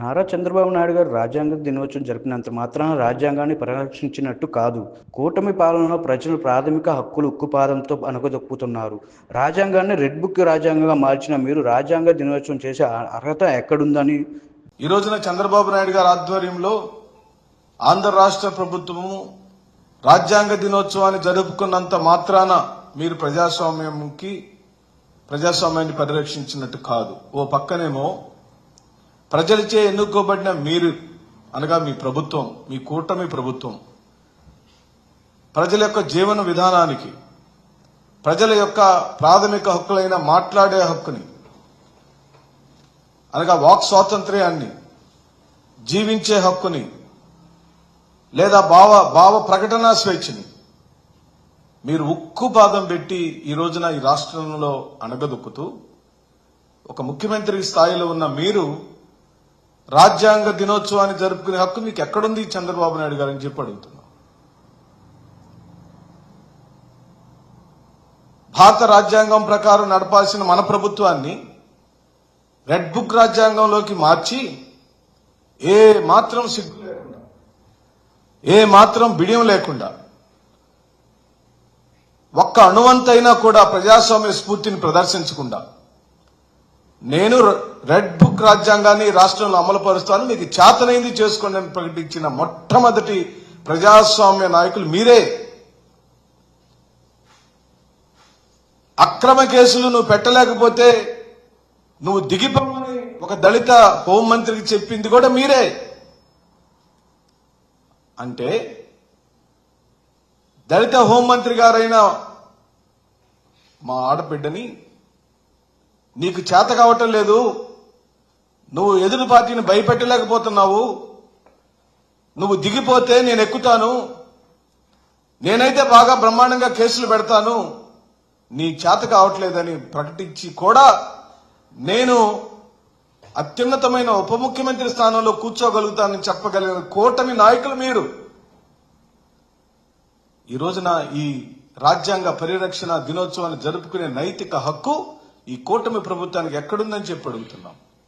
నారా చంద్రబాబు నాయుడు గారు రాజ్యాంగ దినోత్సవం జరిపినంత మాత్రాన రాజ్యాంగాన్ని పరిరక్షించినట్టు కాదు. కూటమి పాలనలో ప్రజలు ప్రాథమిక హక్కులు ఉక్కుపాదంతో అనగదొక్కుతున్నారు రాజ్యాంగాన్ని రెడ్ బుక్ రాజ్యాంగంగా మార్చిన మీరు రాజ్యాంగ దినోత్సవం చేసే అర్హత ఎక్కడుందని? ఈ రోజున చంద్రబాబు నాయుడు గారి ఆధ్వర్యంలో ఆంధ్ర రాష్ట్ర ప్రభుత్వము రాజ్యాంగ దినోత్సవాన్ని జరుపుకున్నంత మాత్రాన మీరు ప్రజాస్వామ్యంకి ప్రజాస్వామ్యాన్ని పరిరక్షించినట్టు కాదు. ఓ పక్కనేమో ప్రజలచే ఎన్నుకోబడిన మీరు అనగా మీ ప్రభుత్వం మీ కూటమి ప్రభుత్వం ప్రజల యొక్క జీవన విధానానికి ప్రజల యొక్క ప్రాథమిక హక్కులైన మాట్లాడే హక్కుని అనగా వాక్ స్వాతంత్ర్యాన్ని జీవించే హక్కుని లేదా భావ భావ ప్రకటన స్వేచ్ఛని మీరు ఉక్కు పాదం పెట్టి ఈ రోజున ఈ రాష్ట్రంలో అణగదొక్కుతూ ఒక ముఖ్యమంత్రి స్థాయిలో ఉన్న మీరు రాజ్యాంగ దినోత్సవాన్ని జరుపుకునే హక్కు మీకు ఎక్కడుంది? చంద్రబాబు నాయుడు గారు అని చెప్పి అడుగుతున్నా. భారత రాజ్యాంగం ప్రకారం నడపాల్సిన మన ప్రభుత్వాన్ని రెడ్ బుక్ రాజ్యాంగంలోకి మార్చి ఏ మాత్రం సిగ్గు లేకుండా ఏ మాత్రం బిడియం లేకుండా ఒక్క అణువంతైనా కూడా ప్రజాస్వామ్య స్ఫూర్తిని ప్రదర్శించకుండా నేను రెడ్ బుక్ రాజ్యాంగాన్ని రాష్ట్రంలో అమలు పరుస్తాను మీకు చేతనైంది చేసుకోండి అని ప్రకటించిన మొట్టమొదటి ప్రజాస్వామ్య నాయకులు మీరే. అక్రమ కేసులు నువ్వు పెట్టలేకపోతే నువ్వు దిగిపోమని ఒక దళిత హోంమంత్రికి చెప్పింది కూడా మీరే. అంటే దళిత హోంమంత్రి గారైన మా ఆడబిడ్డని నీకు చేత కావటం లేదు. నువ్వు ఎదురు పార్టీని భయపెట్టలేకపోతున్నావు. నువ్వు దిగిపోతే నేను ఎక్కుతాను. నేనైతే బాగా బ్రహ్మాండంగా కేసులు పెడతాను. నీ చేత కావట్లేదని ప్రకటించి కూడా నేను అత్యున్నతమైన ఉప ముఖ్యమంత్రి స్థానంలో కూర్చోగలుగుతానని చెప్పగలిగిన కూటమి నాయకులు మీరు. ఈ రోజున ఈ రాజ్యాంగ పరిరక్షణ దినోత్సవాన్ని జరుపుకునే నైతిక హక్కు ఈ కూటమి ప్రభుత్వానికి ఎక్కడుందని చెప్పి అడుగుతున్నాం.